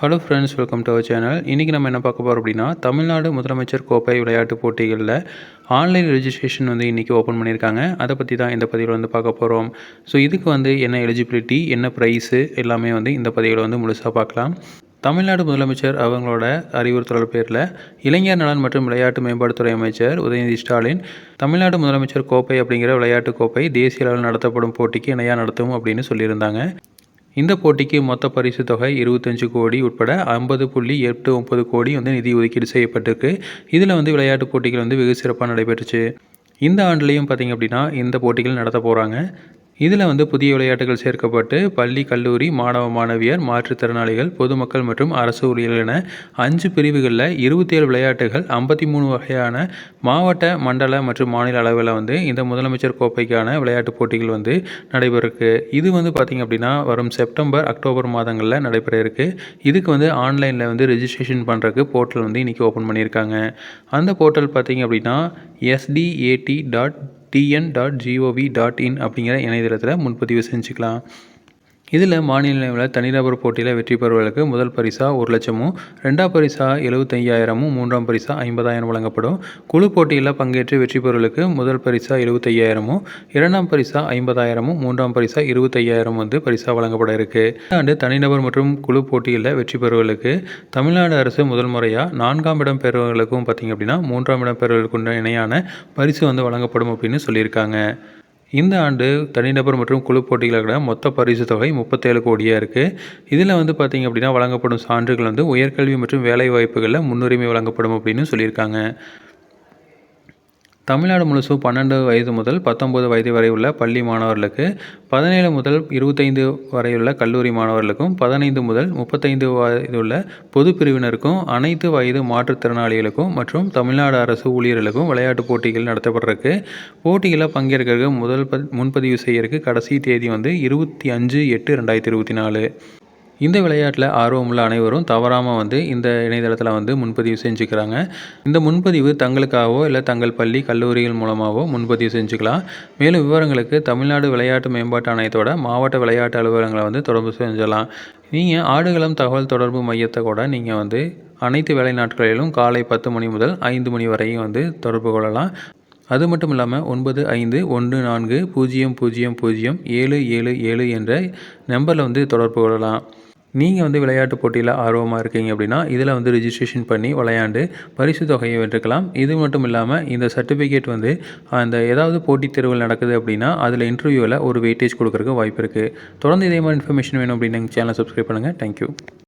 Hello friends welcome to our channel இன்றைக்கி நம்ம என்ன பார்க்க போகிறோம் அப்படின்னா தமிழ்நாடு முதலமைச்சர் கோப்பை விளையாட்டுப் போட்டிகளில் ஆன்லைன் ரெஜிஸ்ட்ரேஷன் வந்து இன்றைக்கி ஓப்பன் பண்ணியிருக்காங்க. அதை பற்றி தான் இந்த பதிவில் வந்து பார்க்க போகிறோம் ஸோ இதுக்கு வந்து என்ன எலிஜிபிலிட்டி என்ன ப்ரைஸு எல்லாமே வந்து இந்த பதிவில் வந்து முழுசாக பார்க்கலாம். தமிழ்நாடு முதலமைச்சர் அவங்களோட அறிவுறுத்தல் பேரில் இளைஞர் நலன் மற்றும் விளையாட்டு மேம்பாட்டுத்துறை அமைச்சர் உதயநிதி ஸ்டாலின் தமிழ்நாடு முதலமைச்சர் கோப்பை அப்படிங்கிற விளையாட்டு கோப்பை தேசிய அளவில் நடத்தப்படும் போட்டிக்கு இணையாக நடத்தும் அப்படின்னு சொல்லியிருந்தாங்க. இந்த போட்டிக்கு மொத்த பரிசு தொகை இருபத்தஞ்சு கோடி உட்பட ஐம்பது புள்ளி எட்டு ஒன்பது கோடி வந்து நிதி ஒதுக்கீடு செய்யப்பட்டிருக்கு. இதில் வந்து விளையாட்டு போட்டிகள் வந்து வெகு சிறப்பாக நடைபெற்றுச்சு. இந்த ஆண்டுலேயும் பார்த்திங்க அப்படின்னா இந்த போட்டிகள் நடத்த போகிறாங்க இதில் வந்து புதிய விளையாட்டுகள் சேர்க்கப்பட்டு பள்ளி கல்லூரி மாணவ மாணவியர் மாற்றுத்திறனாளிகள் பொதுமக்கள் மற்றும் அரசு ஊழியர்கள் என அஞ்சு பிரிவுகளில் இருபத்தி ஏழு விளையாட்டுகள் ஐம்பத்தி மூணு வகையான மாவட்ட மண்டல மற்றும் மாநில அளவில் வந்து இந்த முதலமைச்சர் கோப்பைக்கான விளையாட்டுப் போட்டிகள் வந்து நடைபெறக்கு. இது வந்து பார்த்திங்க அப்படின்னா வரும் செப்டம்பர் அக்டோபர் மாதங்களில் நடைபெற இருக்குது இதுக்கு வந்து ஆன்லைனில் வந்து ரெஜிஸ்ட்ரேஷன் பண்ணுறதுக்கு போர்ட்டல் வந்து இன்றைக்கி ஓப்பன் பண்ணியிருக்காங்க. அந்த போர்ட்டல் பார்த்திங்க அப்படின்னா S T A T dot T N dot G O V dot in அப்படிங்கிற இணையதளத்தில் முன்பதிவு செஞ்சுக்கலாம். இதில் மாநில அளவில் தனிநபர் போட்டியில் வெற்றி பெறுவர்களுக்கு முதல் பரிசாக ஒரு லட்சமும் ரெண்டாம் பரிசாக எழுபத்தையாயிரமும் மூன்றாம் பரிசாக ஐம்பதாயிரம் வழங்கப்படும். குழு போட்டியில் பங்கேற்று வெற்றி பெறுவர்களுக்கு முதல் பரிசாக எழுபத்தையாயிரமும் இரண்டாம் பரிசாக ஐம்பதாயிரமும் மூன்றாம் பரிசாக இருபத்தையாயிரம் வந்து பரிசாக வழங்கப்பட இருக்குது ஆண்டு தனிநபர் மற்றும் குழு போட்டியில் வெற்றி பெறுவர்களுக்கு தமிழ்நாடு அரசு முதல் முறையாக நான்காம் இடம் பெறுவர்களுக்கும் பார்த்திங்க அப்படின்னா மூன்றாம் இடம் பெறுவர்களுக்கு இணையான பரிசு வந்து வழங்கப்படும் அப்படின்னு சொல்லியிருக்காங்க. இந்த ஆண்டு தனிநபர் மற்றும் குழு போட்டிகளுக்கான மொத்த பரிசு தொகை முப்பத்தேழு கோடியாக இருக்குது இதில் வந்து பார்த்திங்க அப்படின்னா வழங்கப்படும் சான்றுகள் வந்து உயர்கல்வி மற்றும் வேலைவாய்ப்புகளில் முன்னுரிமை வழங்கப்படும் அப்படின்னு சொல்லியிருக்காங்க. தமிழ்நாடு முழுசும் பன்னெண்டு வயது முதல் பத்தொம்பது வயது வரை உள்ள பள்ளி மாணவர்களுக்கு பதினேழு முதல் இருபத்தைந்து வரையுள்ள கல்லூரி மாணவர்களுக்கும் பதினைந்து முதல் முப்பத்தைந்து வயது உள்ள பொது பிரிவினருக்கும் அனைத்து வயது மாற்றுத்திறனாளிகளுக்கும் மற்றும் தமிழ்நாடு அரசு ஊழியர்களுக்கும் விளையாட்டுப் போட்டிகள் நடத்தப்படுறதுக்கு போட்டிகளில் பங்கேற்கிறதுக்கு முதல் முன்பதிவு செய்யறதுக்கு கடைசி தேதி வந்து இருபத்தி அஞ்சு எட்டு ரெண்டாயிரத்தி இருபத்தி நாலு. இந்த விளையாட்டில் ஆர்வமுள்ள அனைவரும் தவறாமல் வந்து இந்த இணையதளத்தில் வந்து முன்பதிவு செஞ்சுக்கிறாங்க. இந்த முன்பதிவு தங்களுக்காகவோ இல்லை தங்கள் பள்ளி கல்லூரிகள் மூலமாகவோ முன்பதிவு செஞ்சுக்கலாம். மேலும் விவரங்களுக்கு தமிழ்நாடு விளையாட்டு மேம்பாட்டு ஆணையத்தோட மாவட்ட விளையாட்டு அலுவலகங்களை வந்து தொடர்பு செஞ்சலாம். நீங்கள் ஆடுகளம் தகவல் தொடர்பு மையத்தை கூட நீங்கள் வந்து அனைத்து வேலை நாட்களிலும் காலை பத்து மணி முதல் ஐந்து மணி வரையும் வந்து தொடர்பு கொள்ளலாம். அது மட்டும் இல்லாமல் ஒன்பது ஐந்து ஒன்று நான்கு பூஜ்ஜியம் பூஜ்ஜியம் பூஜ்ஜியம் ஏழு ஏழு ஏழு என்ற நம்பரில் வந்து தொடர்பு கொள்ளலாம். நீங்கள் வந்து விளையாட்டு போட்டியில் ஆர்வமாக இருக்கீங்க அப்படின்னா இதில் வந்து ரிஜிஸ்ட்ரேஷன் பண்ணி விளையாண்டு பரிசு தொகையை வென்றுக்கலாம் இது மட்டும் இல்லாமல் இந்த சர்டிஃபிகேட் வந்து அந்த ஏதாவது போட்டித் தேர்வுகள் நடக்குது அப்படின்னா அதில் இன்டர்வியூவில் ஒரு வெயிட்டேஜ் கொடுக்குறதுக்கு வாய்ப்பு இருக்குது தொடர்ந்து இதே மாதிரி இன்ஃபர்மேஷன் வேணும் அப்படின்னு சேனலை சப்ஸ்கிரைப் பண்ணுங்கள் தேங்க்யூ